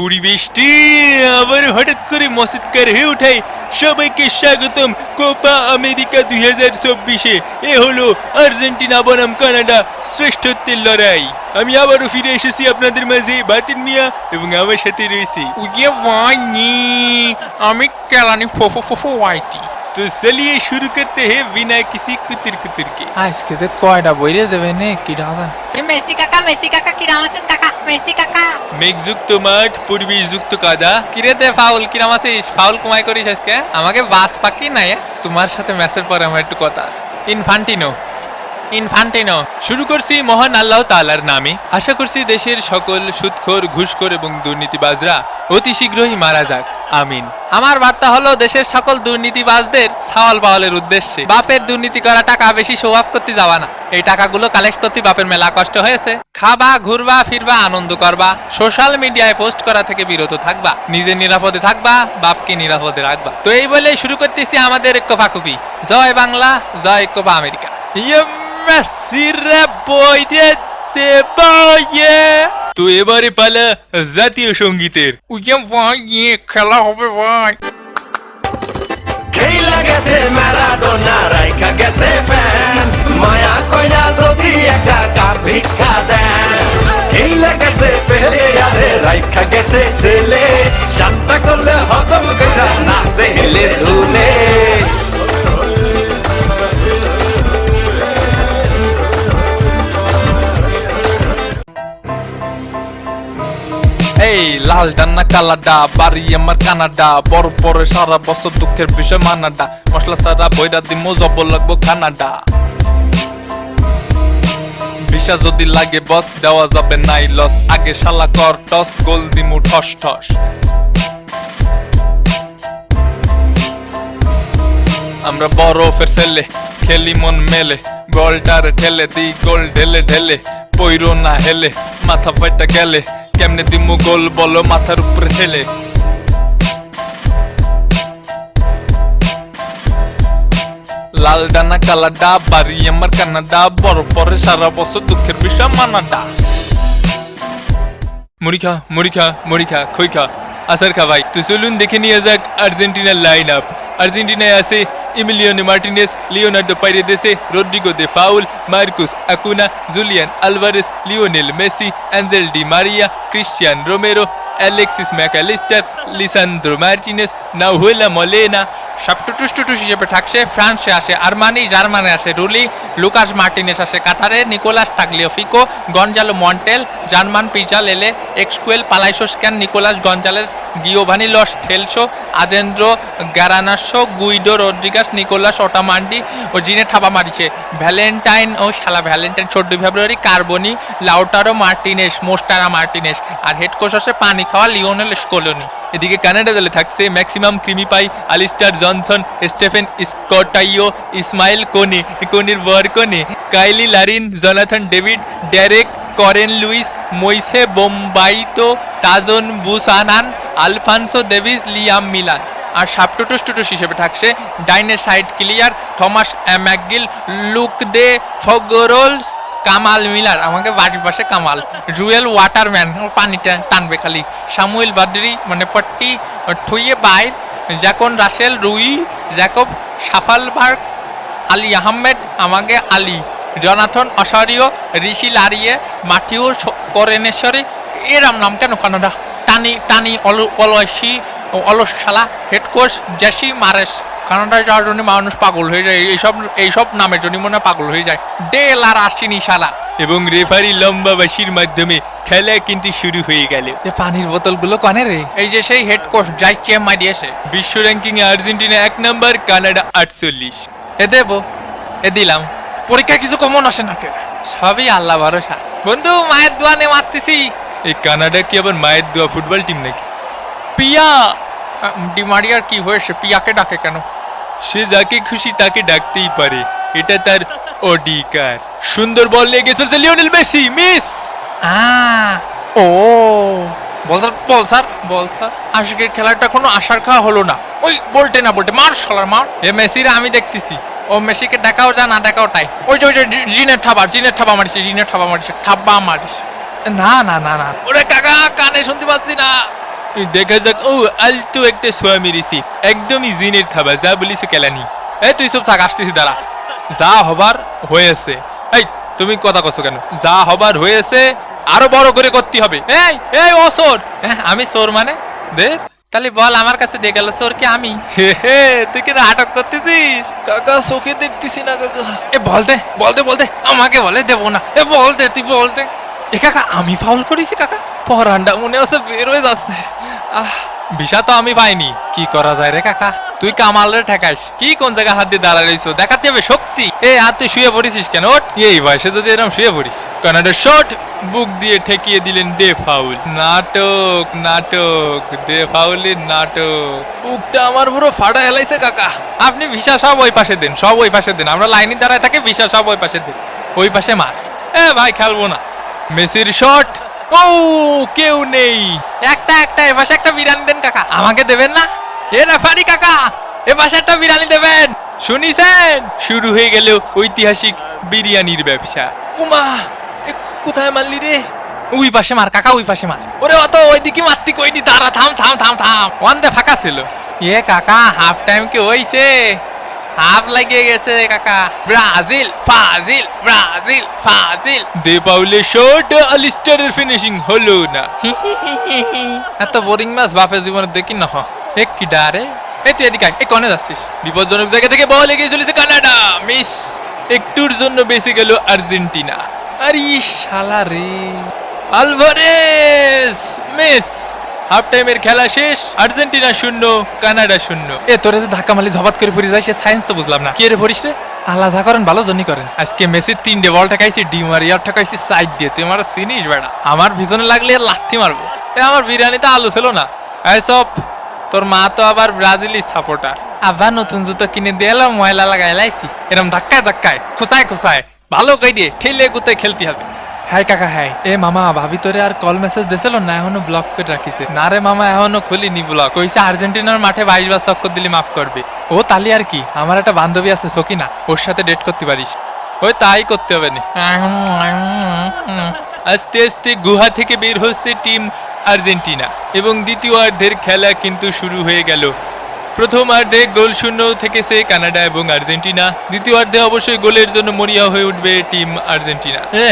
পরিবেশটি আবার হঠাৎ করে মসিদকার হয়ে উঠায় সবাইকে স্বাগতম। কোপা আমেরিকা দুই হাজার চব্বিশে। এ হলো আর্জেন্টিনা বনাম কানাডা শ্রেষ্ঠত্বের লড়াই। আমি আবারও ফিরে এসেছি আপনাদের মাঝে বাতিন মিয়া এবং আমার সাথে রয়েছে। আমি কেলানি ফোফো ফোফো ওয়াইটি। তো চলিয়ে শুরু করতে হে বিনা কিসি কুতির কুতির কে? আজকে যে কয়টা বইরে দেবে নে কি দাদা এ মেসি কাকা মেসি কাকা কিরাম আছেন কাকা মেসি কাকা। মেঘযুক্ত মাঠ পরিবেশযুক্ত কাদা। কিরে দে ফাউল কিরাম আছিস ফাউল কুমাই করিস আজকে? আমাকে বাস পাকি নাই? তোমার সাথে ম্যাচের পরে আমার একটু কথা। ইনফান্টিনো ইনফান্টিনো। শুরু করছি মহান আল্লাহ তাআলার নামে। আশা করছি দেশের সকল সুদখোর ঘুষখোর এবং দুর্নীতিবাজরা অতি শীঘ্রই মারা যাক। আমিন। আমার বার্তা হলো, দেশের সকল দুর্নীতিবাজদের সাওয়াল বাওয়ালের উদ্দেশ্যে। বাপের দুর্নীতি করা টাকা বেশি অফ করতে যাবা না। এই টাকাগুলো কালেক্ট করতে বাপের মেলা কষ্ট হয়েছে। খাবা, ঘুরবা, ফিরবা, আনন্দ করবা। সোশ্যাল মিডিয়ায় পোস্ট করা থেকে বিরত থাকবা। নিজে নিরাপদে থাকবা, বাপকে নিরাপদে রাখবা। তো এই বলে শুরু করতেছি আমাদের কোফাকুপি জয় বাংলা, জয় কোপা আমেরিকা। ইয়ে মেসিরে বইতে বয়ে তো এবারে পালা জাতীয় সঙ্গীতের উইয়ে ভাই ইয়ে খেলা হবে ভাই খেলা গেছে ম্যারাডোনা রাইখা গেছে ফ্যান মায়া কইরা যদি একটা কাপ ভিক্ষা দেন খেলা গেছে পেরে আরে রাইখা গেছে ছেলে শান্তা করলে হজম কইরা নাচে হেলে দুলে এই লাল ডান্না কালাডা, বাড়ি আমার কানাডা, বড় বড় সারা বছর দুঃখের বিষয় মানাডা। মশলা সারা বইরা দিমো, জব লাগবো কানাডা। ভিসা যদি লাগে বস, দেওয়া যাবে নাই লস। আগে শালা কর টস, গোল দিমু ঠস ঠস। আমরা বরফের ছেলে, খেলি মন মেলে। গোলটার ঠেলে দি গোল ঢেলে ঢেলে। পইরো না হেলে, মাথা ফাইটা গেলে। কেমনে দিমু গোল? বলো, মাথার উপরে ঠেলে। লাল ডানা, কালা ডা বাড়ি আমার কানাডা বড় পরে সারা বছর দুঃখের বিষয় মানাডা মুড়ি খা মুড়ি খা মুড়ি খা খই খা আসার খা ভাই তো চলুন দেখে নিয়ে যাক আর্জেন্টিনার লাইন আপ আর্জেন্টিনায় আছে Emiliano Martinez Leonardo Paredes Rodrigo De Paul Marcos Acuna Julian Alvarez Lionel Messi Angel Di Maria Cristian Romero Alexis MacAllister Lisandro Martinez Nahuel Molina সব টুটুস টুটুস হিসেবে থাকছে, ফ্রান্সে আসে আরমানি, জার্মানে আসে রুলি, লুকাস মার্টিনেস আসে কাতারে, Nicolas Tagliafico, Gonzalo Montiel, German Pezzella লেলে Exequiel Palacios scan Nicolas Gonzalez, Giovani Lo Celso, Alejandro Garnacho, Guido Rodriguez Nicolas Otamendi ও জিনে ঠাপা মারিছে। ভ্যালেন্টাইন ও শালা, ভ্যালেন্টাইন চোদ্দই ফেব্রুয়ারি, কার্বনি, লাউটারো মার্টিনেস, মোস্টারা মার্টিনেস আর হেড কোচ পানি খাওয়া লিওনেল স্কোলনি। এদিকে কানাডা দলে থাকছে ম্যাক্সিমাম ক্রিমিপাই আলিস্টার জনসন, স্টেফেন স্কটাইও, ইসমাইল কোনি, কোনির বর Kone, Cyle Larin, Jonathan David, Derek Cornelius, Moise Bombito, Tajon Buchanan, Alphonso Davies, Liam Millar. আর সাপটুটুস টুটুস হিসেবে থাকছে ডাইনে side clear, Thomas McGill Luc de Fougerolles, Kamal Miller. আমাকে বাড়ির পাশে কামাল। জুয়েল ওয়াটারম্যান পানিটা টানবে খালি। সামুয়েল বাদরি মানে পট্টি ঠুইয়ে বাইর। Jacen Russell, Rowe Jacob Shaffelburg, Ali Ahmed আমাকে আলী, জনাথন অসারিও, ঋষি লারিয়ে মাথিউ করেনেশ্বরী এরাম নাম কেন কানাডা টানি টানি অল অলসি অলস শালা হেড কোচ জেসি মারেস কানাডায় যাওয়ার জন্য মানুষ পাগল হয়ে যায় এইসব এইসব নামের জন্য মনে পাগল হয়ে যায়। ডেল আর আসিনি শালা এবং রেফারি লম্বা বাসির মাধ্যমে খেলা কিন্তু শুরু হয়ে গেল। এ পানির বোতলগুলো কানে রে? এই যে সেই হেড কোচ যাই চেম্মাই দিয়েছে বিশ্ব র্যাঙ্কিং এ আর্জেন্টিনা এক নম্বর কানাডা আটচল্লিশ। এ দেবো এ দিলাম। পরীক্ষা কিছু কমন আসে না কে? সবই আল্লাহ ভরসা। বন্ধু মায়ের দোয়ানে মারতেছি। এই কানাডা কি আবার মায়ের দোয়া ফুটবল টিম নাকি? পিয়া! ডিমারিয়ার কি হয়েছে? পিয়াকে ডাকে কেন? সে যাকে খুশি তাকে ডাকতেই পারে। এটা তার অধিকার। সুন্দর বল নিয়ে গেছে যে লিওনেল মেসি মিস! আ ও ball sir ball sir ball sir. আজকের খেলাটা কোনো আশার খাওয়া হলো না। ওই বলটে না বলটে মার শালার মার। এ মেসিরা আমি দেখতেছি। ও মেসিকে দেখাও যা না দেখাও তাই। ওই যে ওই যে জিনের ঠাবা জিনের ঠাবা মারিছে জিনের ঠাবা মারিছে ঠাব্বা মারিছে। না না না না। ওরে কাকা কানে শুনতে পাচ্ছি না। দেখা যাক ও আলতো একটা সোয়া রিসি একদমই জিনের থাবা যা বলিস কেলানি। এই তুই সব থাক আসতেছি দাঁড়া। যা হবার হয়েছে। এই তুমি কথা কছো কেন? যা হবার হয়েছে আরও বড় করে করতে হবে। এই এই অসর হ্যাঁ, আমি চোর মানে? দে তাহলে বল আমার কাছে দিয়ে গেল চোর কি আমি। হে তুই কি নাটক করতেছিস? কাকা চোখে দেখতেছি না কাকা। এ বল দে বল দে বল দে। আমাকে বলে দেবো না। এ বল দে তুই বল দে। এ কাকা আমি ফাউল করেছি কাকা? পরান্ডা মনে হচ্ছে বের হয়ে যাচ্ছে। আহ। বিষা তো আমি পাইনি। কি করা যায় রে কাকা? তুই কামাল ঠেকাস। কি কোন জায়গায় হাত দিয়ে দাঁড়ায় রইছো? দেখাতে হবে শক্তি। এ, আর তুই শুয়ে পড়িস কেন? এই বয়সে যদি এরকম শুয়ে পড়িস। কানাডা শট বুক দিয়ে ঠেকিয়ে দিলেন ডে ফাউল। নাটক নাটক, দে ফাউলের নাটক। বুকটা আমার পুরো ফাটা হেলাইছে, কাকা। আপনি ভিসা সব ওই পাশে দেন, সব ওই পাশে দেন। আমরা লাইনে দাঁড়ায় থাকি, ভিসা সব ওই পাশে দেন। ওই পাশে মার। এ, ভাই, খেলব না। মেসির শট। ও, কেউ নেই। একটা একটা এ পাশে একটা বিরান দেন, কাকা। আমাকে দেবেন না? এ রেফারি কাকা এ একটা বিরিয়ানি দেবেন। শুনিছেন? শুরু হয়ে গেল ঐতিহাসিক বিরিয়ানির ব্যবসা। উমা কোথায় মারলি রে? ওই পাশে মার কাকা ওই পাশে মার। ওরে অত ওইদিকে মারতি কইনি দাঁড়া থাম থাম থাম থাম। ওয়ান দে ফাঁকা ছিল। এ কাকা হাফ টাইম কি হইছে? হাফ লাগিয়ে গেছে কাকা। ব্রাজিল ফাজিল ব্রাজিল ফাজিল। দে পাউলে শট আলিস্টারের ফিনিশিং হলো না। এত বোরিং ম্যাচ বাপের জীবনে দেখি না এক কি ডারে এই তুই এদিকে। এই কনে যাচ্ছিস? বিপজ্জনক জায়গা থেকে বল এগিয়ে চলেছে কানাডা, মিস। একটুর জন্য বেঁচে গেল আর্জেন্টিনা। আরে শালা রে। Alvarez, miss. হাফ টাইমের খেলা শেষ, আর্জেন্টিনা শূন্য, কানাডা শূন্য। এ, তোরে যে ধাক্কা মালি ঝবাত করে পড়ে যায়, সে সায়েন্স তো বুঝলাম না। কে রে পড়িস রে? আল্লাহ যা করেন, ভালো জন্যই করেন। আজকে মেসির তিনটে বল ঠেকাইছি, ডি মারিয়ার ঠেকাইছি সাইড দিয়ে। তুই আমার চিনিস, বেড়া। আমার পিছনে লাগলে লাথি মারবো। এ, আমার বিরিয়ানিতে আলু ছিল না। এই সব। তোর মা তো আবার ব্রাজিলি সাপোর্টার। আবার নতুন জুতো কিনে দিয়ে এলাম, ময়লা লাগাই লাইছি। এরম ধাক্কায় ধাক্কায়, খুসায় খুসায়। ভালো কই দিয়ে, ঠেলে গুতে খেলতে হবে। হাই কাকা, হাই। এ মামা, ভাবি তোরে আর কল মেসেজ দিছিল না, এখনও ব্লক করে রাখিছে। না রে মামা, এখনও খুলিনি ব্লক কইছে আর্জেন্টিনার মাঠে বাইশ বার চক্কর দিলে মাফ করবে। ও তালি আর কি? আমার একটা বান্ধবী আছে, সকিনা। ওর সাথে ডেট করতে পারিস। ওই তাই করতে হবে না। আস্তে আস্তে গুহা থেকে বের হচ্ছে টিম আর্জেন্টিনা এবং দ্বিতীয় অর্ধের খেলা কিন্তু শুরু হয়ে গেল। প্রথম অর্ধে গোল শূন্য থেকেছে কানাডা এবং আর্জেন্টিনা। দ্বিতীয় অর্ধে অবশ্যই গোলের জন্য মরিয়া হয়ে উঠবে টিম আর্জেন্টিনা। এ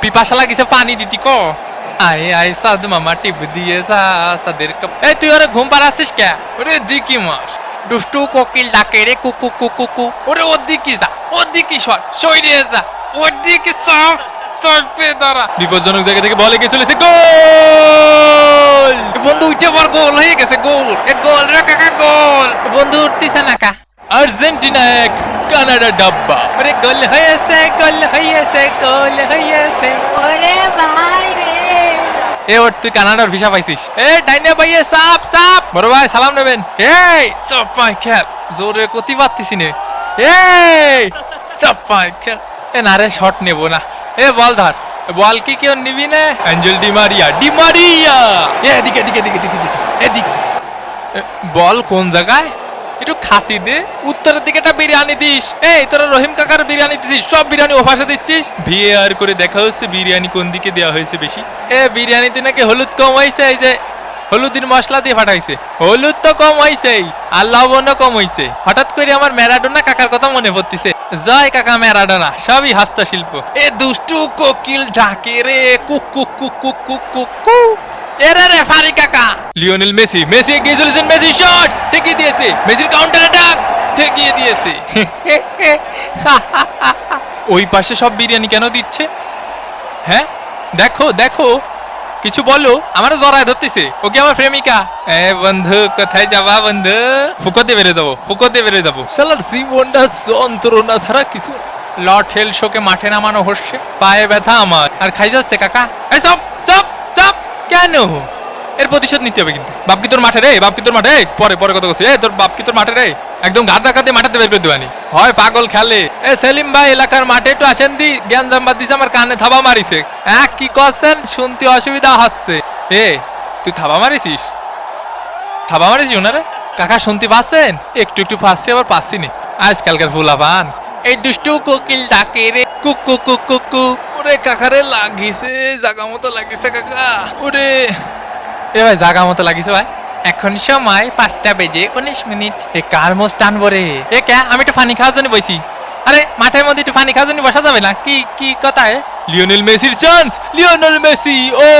পিপাসা লাগিছে পানি দিতি ক। আয় আয় সাদ মামা টিপ দিয়ে যা সাদের কাপ। এই তুই ওরে ঘুম পাড়াচ্ছিস কে? ওরে দিকি মাস দুষ্টু কোকিল ডাকে রে কুকু কুকু কুকু ওরে ওর দিকে যা ওর দিকে সর সইরে যা ওর দিকে সব সরপে দাঁড়া। বিপজ্জনক জায়গা থেকে বল এগিয়ে চলেছে গোল! বন্ধু উঠে পর গোল হয়ে গেছে গোল। এ গোল রে কাকা গোল। বন্ধু উঠতিছে না কা। আর্জেন্টিনা এক কানাডা ডাব্বা। ওরে গোল হয়েছে গোল হয়েছে গোল হয়েছে। ওরে ভাই রে। এ ওর তুই কানাডার ভিসা পাইছিস। এ ডাইনে ভাইয়ে সাপ সাপ। বড় ভাই সালাম নেবেন। এই সাপ পাই খেল। জোরে কতি পারতিস নে। এই! সাপ পাই খেল। এ না রে শট নেব না। এ বল ধর। বল কি কেউ নিবি না? অ্যাঞ্জেল ডিমারিয়া ডিমারিয়া এ এদিকে এদিকে এদিকে এদিকে এদিকে এদিকে। বল কোন জায়গায়? একটু খাতি দে। উত্তরের দিকে একটা বিরিয়ানি দিস। এই তোরা রহিম কাকার বিরিয়ানি দিছিস সব বিরিয়ানি ওপাশে দিচ্ছিস। ভিএআর করে দেখা হচ্ছে বিরিয়ানি কোন দিকে দেওয়া হয়েছে বেশি। এ বিরিয়ানিতে নাকি হলুদ কম হয়েছে এই যে হলুদির মশলা দিয়ে ফাটাইছে হলুদ তো কম হয়েছেই আর লবণও কম হয়েছে হঠাৎ করে আমার ম্যারাডোনা কাকার কথা মনে পড়তেছে। জয় কাকা ম্যারাডোনা সবই হস্তশিল্প। এ দুষ্টু কোকিল ডাকে রে কুক কুক কুক কুক কুক কুক কু। এরে রে ফারি কাকা। লিওনেল মেসি মেসি এগিয়ে চলেছেন মেসি শট! ঠেকিয়ে দিয়েছে মেসির কাউন্টার অ্যাটাক ঠেকিয়ে দিয়েছে। ওই পাশে সব বিরিয়ানি কেন দিচ্ছে? হ্যাঁ? দেখো দেখো। কিছু বলো আমার জড়ায় ধরতেছে। ওকে আমার প্রেমিকা। এ বন্ধু কোথায় যাবা বন্ধু? ফুকতে বেড়ে যাব ফুকতে বেড়ে যাব। শালার জীবনটা যন্ত্রণা ছাড়া কিছু। লর্ড হেল শোকে মাঠে নামানো হচ্ছে পায়ে ব্যথা আমার। আর খাই যাচ্ছে কাকা? এই চপ সব সব কেন? এর প্রতিশোধ নিতে হবে কিন্তু। বাপ কি তোর মাঠে রে? বাপ কি তোর মাঠে? পরে পরে কথা বলছি। এ তোর বাপ কি তোর মাঠে রে? একদম গাদা কাতে মাঠাতে বের করে দেবানি। হয় পাগল খেলে। এ সেলিম ভাই, এলাকার মাঠে একটু আসেন দি, জ্ঞান জাম্বাদ দিছে, আমার কানে থাবা মারিছে। হ্যাঁ কি করছেন? শুনতে অসুবিধা হচ্ছে। এ, তুই থাবা মারিছিস? থাবা মারিস ওনারে কাকা, শুনতে পাচ্ছেন? একটু একটু পাচ্ছি, আবার পাচ্ছি নি। আজকালকার ফুলা পান এই দুষ্টু কোকিল ডাকে রে। কুক কুক কুক কুক কুক ওরে কাকারে লাগিছে। জাগা মতো লাগিছে কাকা। ওরে। এ ভাই, জাগা মতো লাগিছে ভাই। এখন সময় পাঁচটা বেজে উনিশ মিনিট। এ কার মোস টানবো রে এ কে? আমি একটু পানি খাওয়ার জন্য বসি আরে মাঠের মধ্যে একটু পানি খাওয়ার জন্য বসা যাবে না? কি কি কথা লিওনেল মেসির চান্স লিওনেল মেসি ও!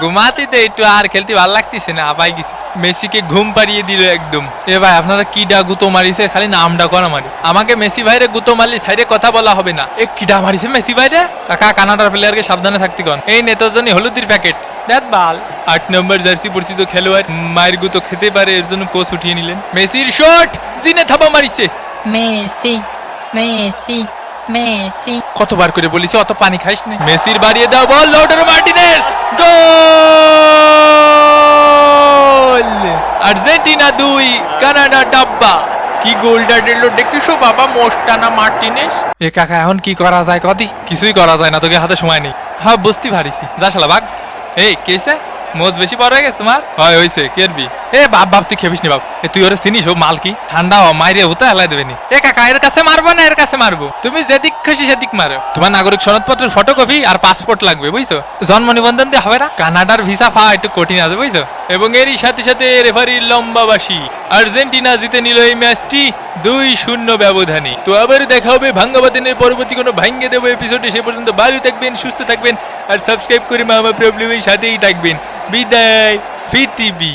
ঘুমাতে তো একটু আর খেলতে ভালো লাগতেছে না আপাই গেছে। মেসিকে ঘুম পাড়িয়ে দিল একদম। এ ভাই আপনারা কিডা গুতো মারিছে? খালি নামটা করা মারি। আমাকে মেসি ভাইরে গুতো মারলি সাইডে কথা বলা হবে না। এ কিডা মারিছে মেসি ভাইরে? কাকা কানাডার প্লেয়ারকে সাবধানে থাকতে কন। এই নেতার জন্য হলুদির প্যাকেট দেখ বাল আট নম্বর জার্সি পরিচিত খেলোয়াড় মায়ের গুতো খেতে পারে এর জন্য কোচ উঠিয়ে নিলেন। মেসির শট! জিনে থাবা মারিছে। Messi, Messi, Messi. কতবার করে বলিস অত পানি খাইস না। মেসির বাড়িয়ে দাও ball Lautaro Martinez! Goal! Argentina দুই কানাডা ডাব্বা। কি গোলটা দিল দেখিসো বাবা মোস্টানা মার্টিনেস। এ কাকা এখন কি করা যায় কদি? কিছুই করা যায় না তোকে হাতে সময় নেই। হ্যাঁ বুঝতে পারিছি। যা শালা বাঘ এই কেসে মোজ বেশি বড় হয়ে গেছে তোমার? হয় হয়েছে কেরবি? এ বাপ বাপ, তুই খেপিস নি বাপ। এ, তুই ওরে চিনিস? ও মাল কি? ঠান্ডা হ, মাইরে হতে হেলাই দেবে নি। এ কাকা, এর কাছে মারবো না, এর কাছে মারবো? তুমি যেদিক খুশি সেদিক মারো। তোমার নাগরিক সনদপত্রের ফটোকপি আর পাসপোর্ট লাগবে, বুঝছ? জন্ম নিবন্ধন দিয়ে হবে না? কানাডার ভিসা ফা একটু কঠিন আছে, বুঝছ? এবং এরই সাথে সাথে রেফারির লম্বাবাসী। আর্জেন্টিনা জিতে নিল এই ম্যাচটি দুই শূন্য ব্যবধানে। তো আবার দেখা হবে, ভাঙ্গাবাদিনের পরবর্তী কোনো ভাঙ্গে দেবো এপিসোডে সে পর্যন্ত ভালো থাকবেন, সুস্থ থাকবেন, আর সাবস্ক্রাইব করে মামা প্রবলেমের সাথেই থাকবেন। বিদায় ফিতিবি